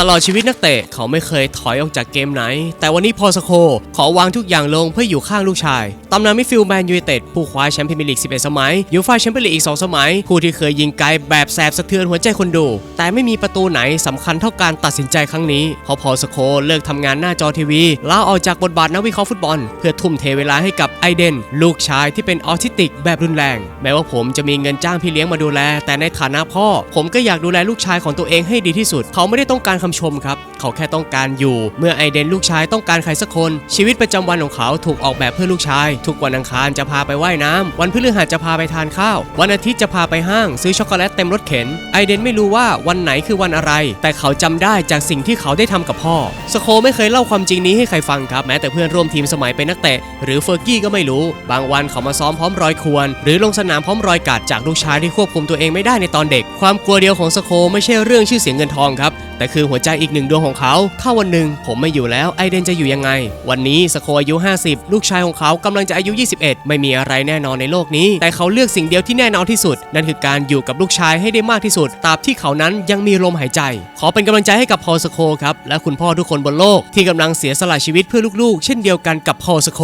ตลอดชีวิตนักเตะเขาไม่เคยถอยออกจากเกมไหน แต่วันนี้พอสโค ขอวางทุกอย่างลงเพื่ออยู่ข้างลูกชาย ตำนานมิฟิลแมนยูไนเต็ดผู้คว้าแชมเป์พรีเมียร์ลีก 11 สมัย ยูฟ่าแชมเปี้ยนลีกอีก 2 สมัย ผู้ที่เคยยิงไกลแบบแสบสะเทือนหัวใจคนดู แต่ไม่มีประตูไหนสำคัญเท่าการตัดสินใจครั้งนี้เพราพอสโคเลิกทำงานหน้าจอทีวีลาออกจากบทบาทนักวิเคราะห์ฟุตบอล เพื่อทุ่มเทเวลาให้กับไอเดนลูกชายที่เป็นออทิสติกแบบรุนแรง แม้ว่าผมจะมีเงินจ้างพี่เลี้ยงมาดูแล แต่ในฐานะพ่อ ผมก็อยากดูแลลูกชายของตัวเองให้ดีที่สุด เขาไม่ได้ต้องการคำชมครับ เขาแค่ต้องการอยู่ เมื่อไอเดนลูกชายต้องการใครสักคน ชีวิตประจำวันของเขาถูกออกแบบเพื่อลูกชาย ทุกวันอังคารจะพาไปว่ายน้ำวันพฤหัสจะพาไปทานข้าว วันอาทิตย์จะพาไปห้าง ซื้อช็อกโกแลตเต็มรถเข็น ไอเดนไม่รู้ว่าวันไหนคือวันอะไร แต่เขาจำได้จากสิ่งที่เขาได้ทำกับพ่อ สโคไม่เคยเล่าความจริงนี้ให้ใครฟังครับแม้แต่เพื่อนร่วมทีมสมัยเป็นนักเตะ หรือเฟอร์กี้ก็ไม่รู้ บางวันเขามาซ้อมพร้อมรอยควร หรือลงสนามพร้อมรอยกัดจากลูกชายที่ควบคุมตัวเองไม่ได้ในตอนเด็ก ความกลัวเดียวของสโคไม่ใช่เรื่องชื่อเสียงเงินทองครับแต่คือหัวใจอีกหนึ่งดวงของเขา ถ้าวันหนึ่งผมไม่อยู่แล้วไอเดนจะอยู่ยังไง วันนี้สโคอายุ 50 ลูกชายของเขากำลังจะอายุ 21 ไม่มีอะไรแน่นอนในโลกนี้ แต่เขาเลือกสิ่งเดียวที่แน่นอนที่สุด นั่นคือการอยู่กับลูกชายให้ได้มากที่สุดตราบที่เขานั้นยังมีลมหายใจ ขอเป็นกำลังใจให้กับพอสโคครับและคุณพ่อทุกคนบนโลกที่กำลังเสียสละชีวิตเพื่อลูกๆ เช่นเดียวกันกับพอสโค